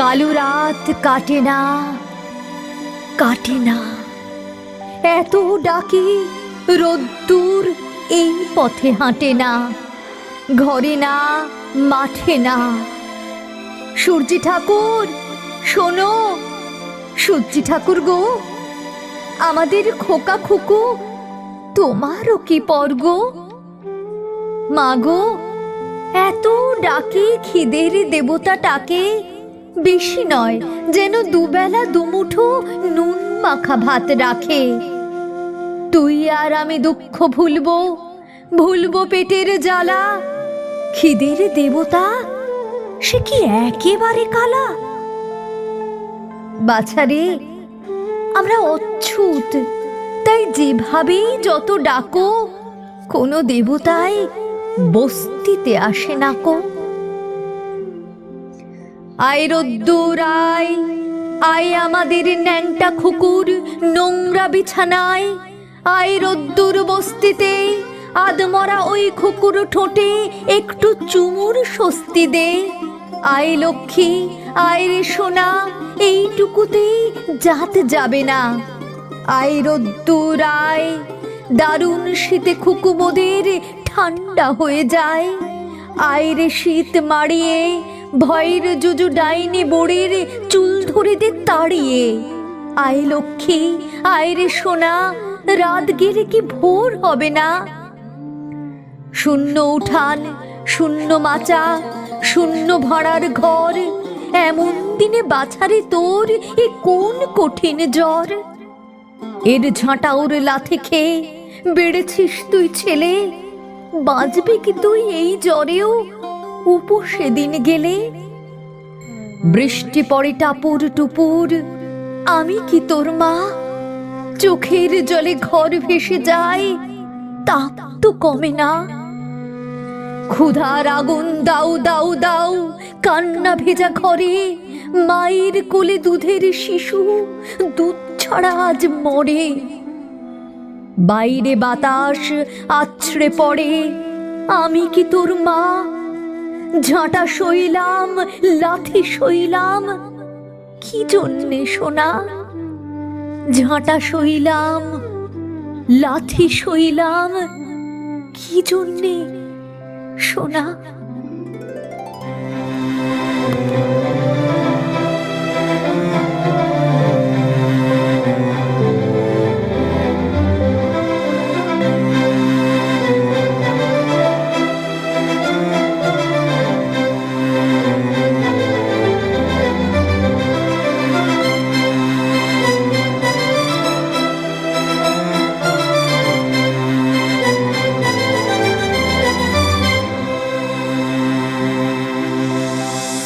কালো রাত কাটে না কাটে না। এত ডাকি রোদ্দুর এই পথে হাঁটে না, ঘরে না, মাঠে না। সূর্যি ঠাকুর, শোনো, সূর্যি ঠাকুর গো, আমাদের খোকা খুকু, তোমারও কি পর্গ মাগো এত ডাকে খিদের দেবতাটাকে বেশি নয়, যেন দুবেলা দুমুঠো নুন মাখা ভাত রাখে। তুই আর আমি দুঃখ ভুলবো ভুলবো পেটের জ্বালা। খিদের দেবতা, সে কি একেবারে কালা? বাছারে, আমরা অচ্ছুত, তাই যেভাবেই যত ডাকো, কোনো দেবতাই বস্তিতে আসে না কো। আয় রোদ্দুর আয় আয় আমাদের ন্যাংটা খুকুর, নোংরা বিছানায়। আয় রোদ্দুর বস্তিতে, আদমরা ওই খুকুর ঠোঁটে একটু চুমুর স্বস্তি দে। আয় লক্ষ্মী আয় রে সোনা এইটুকুতেই জাত যাবে না। আয় রোদ্দুর আয় দারুণ শীতে খুকুমোদের ঠান্ডা হয়ে যায়। আয়রে শীত মারিয়ে ভয়ের জুজু ডাইনি বড়ির চুল ধরে দে তাড়িয়ে। আয় লক্ষ্মী, আয় রে সোনা রাত গেলে কি ভোর হবে না? শূন্য উঠান, শূন্য মাচা, শূন্য ভরার ঘর, এমন দিনে বাছারে তোর এ কোন কঠিন জ্বর? এর ঝাঁটা ওর লাথি খেয়ে বেড়েছিস তুই ছেলে, বাঁচবে কি তুই এই জ্বরেও? উপসে দিন গেলে? বৃষ্টি পড়ে টাপুর টুপুর, আমি কি তোর মা? চোখের জলে ঘর ভেসে যায় তা তো কমে না। ক্ষুধার আগুন দাও দাও দাও, কান্না ভেজা ঘরে, মায়ের কোলে দুধের শিশু, দুধ ছাড়া আজ মরে। বাইরে বাতাস আছড়ে পড়ে, আমি কি তোর মা? ঝাঁটা সইলাম লাথি সইলাম। কি জন্যে সোনা? ঝাঁটা সইলাম লাথি সইলাম। কি জন্যে সোনা?